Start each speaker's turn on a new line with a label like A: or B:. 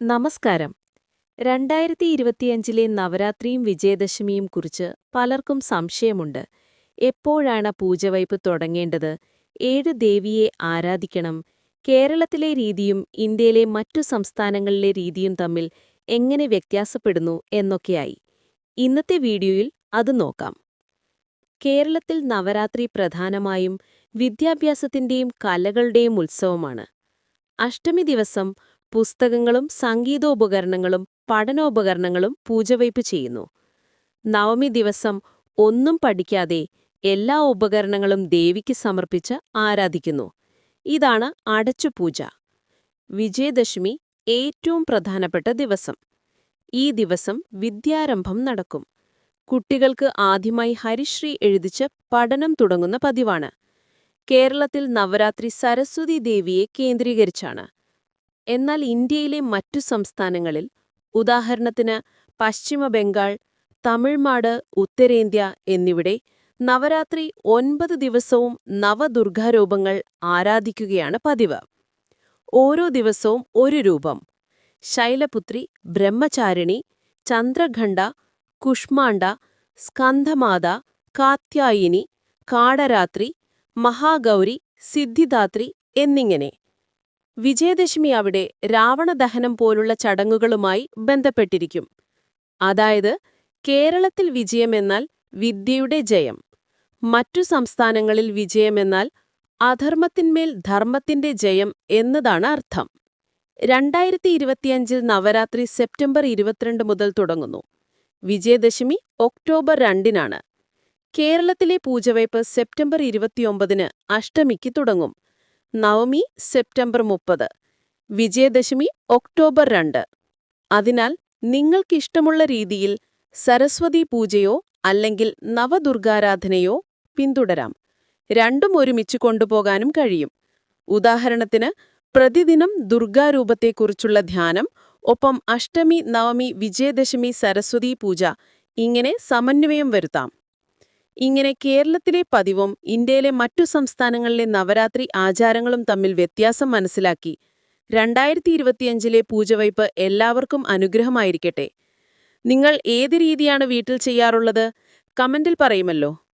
A: നമസ്കാരം. രണ്ടായിരത്തി ഇരുപത്തിയഞ്ചിലെ നവരാത്രിയും വിജയദശമിയും കുറിച്ച് പലർക്കും സംശയമുണ്ട്. എപ്പോഴാണ് പൂജവയ്പ് തുടങ്ങേണ്ടത്? ഏഴ് ദേവിയെ ആരാധിക്കണം? കേരളത്തിലെ രീതിയും ഇന്ത്യയിലെ മറ്റു സംസ്ഥാനങ്ങളിലെ രീതിയും തമ്മിൽ എങ്ങനെ വ്യത്യാസപ്പെടുന്നു എന്നൊക്കെയായി. ഇന്നത്തെ വീഡിയോയിൽ അത് നോക്കാം. കേരളത്തിൽ നവരാത്രി പ്രധാനമായും വിദ്യാഭ്യാസത്തിന്റെയും കലകളുടെയും ഉത്സവമാണ്. അഷ്ടമി ദിവസം പുസ്തകങ്ങളും സംഗീതോപകരണങ്ങളും പഠനോപകരണങ്ങളും പൂജവയ്പ് ചെയ്യുന്നു. നവമി ദിവസം ഒന്നും പഠിക്കാതെ എല്ലാ ഉപകരണങ്ങളും ദേവിക്ക് സമർപ്പിച്ച് ആരാധിക്കുന്നു. ഇതാണ് അടച്ചുപൂജ വിജയദശമി ഏറ്റവും പ്രധാനപ്പെട്ട ദിവസം. ഈ ദിവസം വിദ്യാരംഭം നടക്കും. കുട്ടികൾക്ക് ആദ്യമായി ഹരിശ്രീ എഴുതിച്ച് പഠനം തുടങ്ങുന്ന പതിവാണ്. കേരളത്തിൽ നവരാത്രി സരസ്വതി ദേവിയെ കേന്ദ്രീകരിച്ചാണ്. എന്നാൽ ഇന്ത്യയിലെ മറ്റു സംസ്ഥാനങ്ങളിൽ ഉദാഹരണത്തിന് പശ്ചിമ ബംഗാൾ തമിഴ്നാട് ഉത്തരേന്ത്യ എന്നിവിടെ നവരാത്രി ഒൻപത് ദിവസവും നവദുർഗാരൂപങ്ങൾ ആരാധിക്കുകയാണ് പതിവ്. ഓരോ ദിവസവും ഒരു രൂപം. ശൈലപുത്രി ബ്രഹ്മചാരിണി ചന്ദ്രഖണ്ഡ കുഷ്മാണ്ഡ സ്കന്ധമാത കാത്യായിനി കാടരാത്രി മഹാഗൗരി സിദ്ധിദാത്രി എന്നിങ്ങനെ. വിജയദശമി അവിടെ രാവണദഹനം പോലുള്ള ചടങ്ങുകളുമായി ബന്ധപ്പെട്ടിരിക്കും. അതായത് കേരളത്തിൽ വിജയമെന്നാൽ വിദ്യയുടെ ജയം മറ്റു സംസ്ഥാനങ്ങളിൽ വിജയമെന്നാൽ അധർമ്മത്തിന്മേൽ ധർമ്മത്തിന്റെ ജയം എന്നതാണ് അർത്ഥം. രണ്ടായിരത്തി ഇരുപത്തിയഞ്ചിൽ നവരാത്രി സെപ്റ്റംബർ ഇരുപത്തിരണ്ട് മുതൽ തുടങ്ങുന്നു. വിജയദശമി ഒക്ടോബർ രണ്ടിനാണ്. കേരളത്തിലെ പൂജവയ്പ് സെപ്റ്റംബർ ഇരുപത്തിയൊമ്പതിന് അഷ്ടമിക്ക് തുടങ്ങും. നവമി സെപ്റ്റംബർ മുപ്പത് വിജയദശമി ഒക്ടോബർ രണ്ട്. അതിനാൽ നിങ്ങൾക്കിഷ്ടമുള്ള രീതിയിൽ സരസ്വതി പൂജയോ അല്ലെങ്കിൽ നവദുർഗാരാധനയോ പിന്തുടരാം. രണ്ടും ഒരുമിച്ച് കൊണ്ടുപോകാനും കഴിയും. ഉദാഹരണത്തിന് പ്രതിദിനം ദുർഗാരൂപത്തെക്കുറിച്ചുള്ള ധ്യാനം ഒപ്പം അഷ്ടമി നവമി വിജയദശമി സരസ്വതി പൂജ ഇങ്ങനെ സമന്വയം വരുത്താം. ഇങ്ങനെ കേരളത്തിലെ പതിവും ഇന്ത്യയിലെ മറ്റു സംസ്ഥാനങ്ങളിലെ നവരാത്രി ആചാരങ്ങളും തമ്മിൽ വ്യത്യാസം മനസ്സിലാക്കി. രണ്ടായിരത്തി ഇരുപത്തിയഞ്ചിലെ പൂജവയ്പ് എല്ലാവർക്കും അനുഗ്രഹമായിരിക്കട്ടെ. നിങ്ങൾ ഏത് രീതിയാണ് വീട്ടിൽ ചെയ്യാറുള്ളത്? കമന്റിൽ പറയുമല്ലോ.